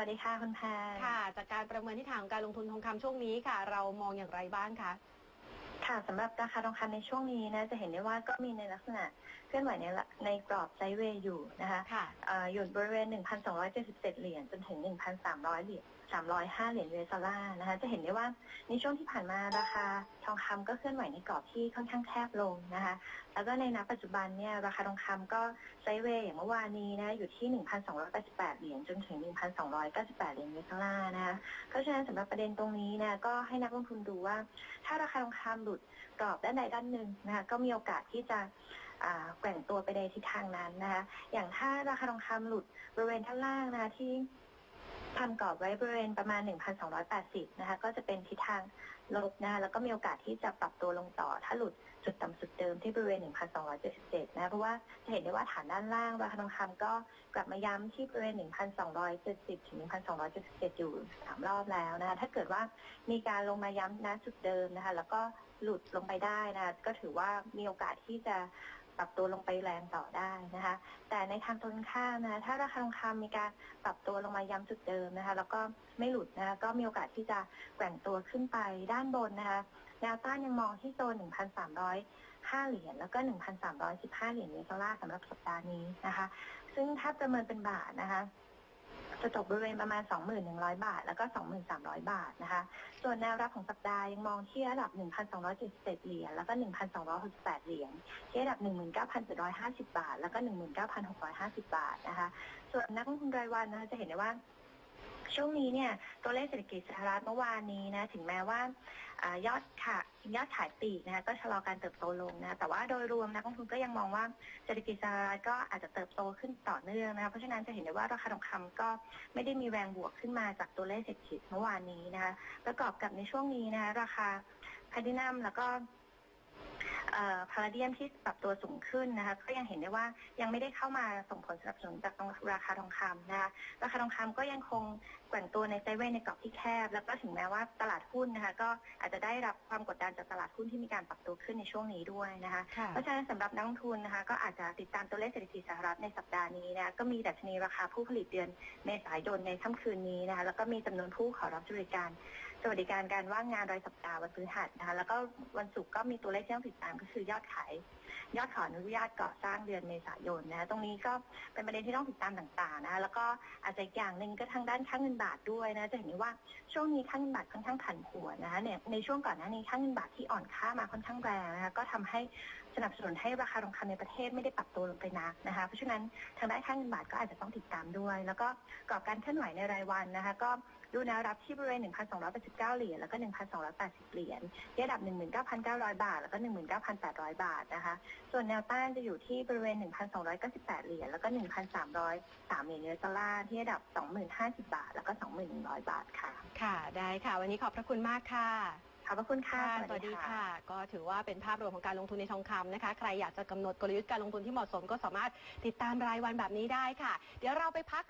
วัสดีค่ะคุณแพรค่ะ จากการประเมินทิศทางของการลงทุนทองคำช่วงนี้ค่ะ เรามองอย่างไรบ้างคะค่ะสำหรับราคาทองคำในช่วงนี้นะจะเห็นได้ว่าก็มีในลักษณะเคลื่อนไหวในละในกรอบไซด์เวย์อยู่นะคะค่ะ เอ่ออยู่บริเวณ 1,277 เหรียญจนถึง 1,300 เหรียญ 305 เหรียญเอสดอลาร์นะคะ จะเห็นได้ว่าในช่วงที่ผ่านมาราคาทองคำก็เคลื่อนไหวในกรอบที่ค่อนข้างแคบลงนะคะ แล้วก็ในณปัจจุบันเนี่ยราคาทองคำก็ไซเวย์อย่างเมื่อวานนี้นะอยู่ที่ 1,288 เหรียญจนถึง 1,298 เหรียญเอสดอลาร์นะคะเพราะฉะนั้นสำหรับประเด็นตรงนี้นะก็ให้นักลงทุนดูว่า ถ้าราคาทองคำหลุดกรอบด้านใดด้านหนึ่งนะคะก็มีโอกาสที่จะแกว่งตัวไปในทิศทางนั้นนะคะ อย่างถ้าราคาทองคำหลุดบริเวณท่านล่างนะคะที่ ทำกรอบไว้บริเวณประมาณ 1,280 นะคะ ก็จะเป็นทิศทางลบนะคะแล้วก็มีโอกาสที่จะปรับตัวลงต่อ ถ้าหลุดจุดต่ำสุดเดิมที่บริเวณ 1,277 นะ เพราะว่าจะเห็นได้ว่าฐานด้านล่างราคาทองคำก็กลับมาย้ำที่บริเวณ 1,270 ถึง 1,277 อยู่สามรอบแล้วนะคะ ถ้าเกิดว่ามีการลงมาย้ำณจุดเดิมนะคะ แล้วก็หลุดลงไปได้นะ ก็ถือว่ามีโอกาสที่จะปรับตัวลงไปแรงต่อได้นะคะ ในทางตรงข้ามนะถ้าราคาทองคำมีการปรับตัวลงมาย้ำจุดเดิมนะคะแล้วก็ไม่หลุดนะคะก็มีโอกาสที่จะแกว่งตัวขึ้นไปด้านบนนะคะแนวต้านยังมองที่โซน 1,305 เหรียญแล้วก็ 1,315 เหรียญยูเอสดอลลาร์สำหรับสัปดาห์นี้นะคะ ซึ่งถ้าประเมินเป็นบาทนะคะ จะตกบริเวณประมาณ 2,100 บาท แล้วก็ 2,300 บาทนะคะ ส่วนแนวรับของสัปดาห์ยังมองที่ระดับ 1,277 เหรียญ แล้วก็ 1,268 เหรียญ ที่ระดับ 19,750 บาท แล้วก็ 19,650 บาทนะคะ ส่วนนักลงทุนรายวันนะคะจะเห็นได้ว่าช่วงนี้เนี่ยตัวเลขเศรษฐกิจสหรัฐเมื่อวานนี้นะถึงแม้ว่าอายอดค่ะ ยอดขายปลีกนะคะก็ชะลอการเติบโตลงนะแต่ว่าโดยรวมนักลงทุนก็ยังมองว่าเศรษฐกิจสหรัฐก็อาจจะเติบโตขึ้นต่อเนื่องนะคะเพราะฉะนั้นจะเห็นได้ว่าราคาทองคำก็ไม่ได้มีแรงบวกขึ้นมาจากตัวเลขเศรษฐกิจเมื่อวานนี้นะคะประกอบกับในช่วงนี้นะคะราคาแพลตินัมแล้วก็ พาราเดียมที่ปรับตัวสูงขึ้นนะคะก็ยังเห็นได้ว่ายังไม่ได้เข้ามาส่งผลสนับสนุนจากราคาทองคำนะคะราคาทองคำก็ยังคงแกว่งตัวในไซด์เวย์ในกรอบที่แคบ แล้วก็ถึงแม้ว่าตลาดหุ้นนะคะก็อาจจะได้รับความกดดันจากตลาดหุ้นที่มีการปรับตัวขึ้นในช่วงนี้ด้วยนะคะค่ะเพราะฉะนั้นสำหรับนักลงทุนนะคะก็อาจจะติดตามตัวเลขเศรษฐกิจสหรัฐในสัปดาห์นี้นะก็มีดัชนีราคาผู้ผลิตเดือนเมษายนในค่ำคืนนี้นะคะแล้วก็มีจำนวนผู้ขอรับบริการ สวัสดิการการว่างงานรายสัปดาห์วันพฤหัสนะคะแล้วก็วันศุกร์ก็มีตัวเลขที่ต้องติดตามก็คือยอดขายยอดขออนุญาตก่อสร้างเดือนเมษายนนะคะตรงนี้ก็เป็นประเด็นที่ต้องติดตามต่างๆนะคะแล้วก็อาจจะอย่างหนึ่งก็ทางด้านค่าเงินบาทด้วยนะจะเห็นได้ว่าช่วงนี้ค่าเงินบาทค่อนข้างผันผวนนะคะเนี่ยในช่วงก่อนหน้านี้ค่าเงินบาทที่อ่อนค่ามาค่อนข้างแรงนะคะก็ทำให้สนับสนุนให้ราคาทองคำในประเทศไม่ได้ปรับตัวลงไปนักนะคะเพราะฉะนั้นทางด้านค่าเงินบาทก็อาจจะต้องติดตามด้วย แล้วก็กรอบการเคลื่อนไหวในรายวันนะคะก็ ดูแนวรับที่บริเวณ 1,289 เหรียญแล้วก็ 1,280 เหรียญที่ระดับ 19,900 บาท แล้วก็ 19,800 บาทนะคะ ส่วนแนวต้านจะอยู่ที่บริเวณ 1,298 เหรียญแล้วก็ 1,303เหรียญยูเอสดอลลาร์ที่ระดับ 20,050 บาท แล้วก็ 2,100 บาทค่ะ ค่ะ ได้ค่ะ วันนี้ขอบพระคุณมากค่ะขอบพระคุณค่ะ สวัสดีค่ะ ก็ถือว่าเป็นภาพรวมของการลงทุนในทองคำนะคะ ใครอยากจะกำหนดกลยุทธ์การลงทุนที่เหมาะสมก็สามารถติดตามรายวันแบบนี้ได้ค่ะ เดี๋ยวเราไปพักกัน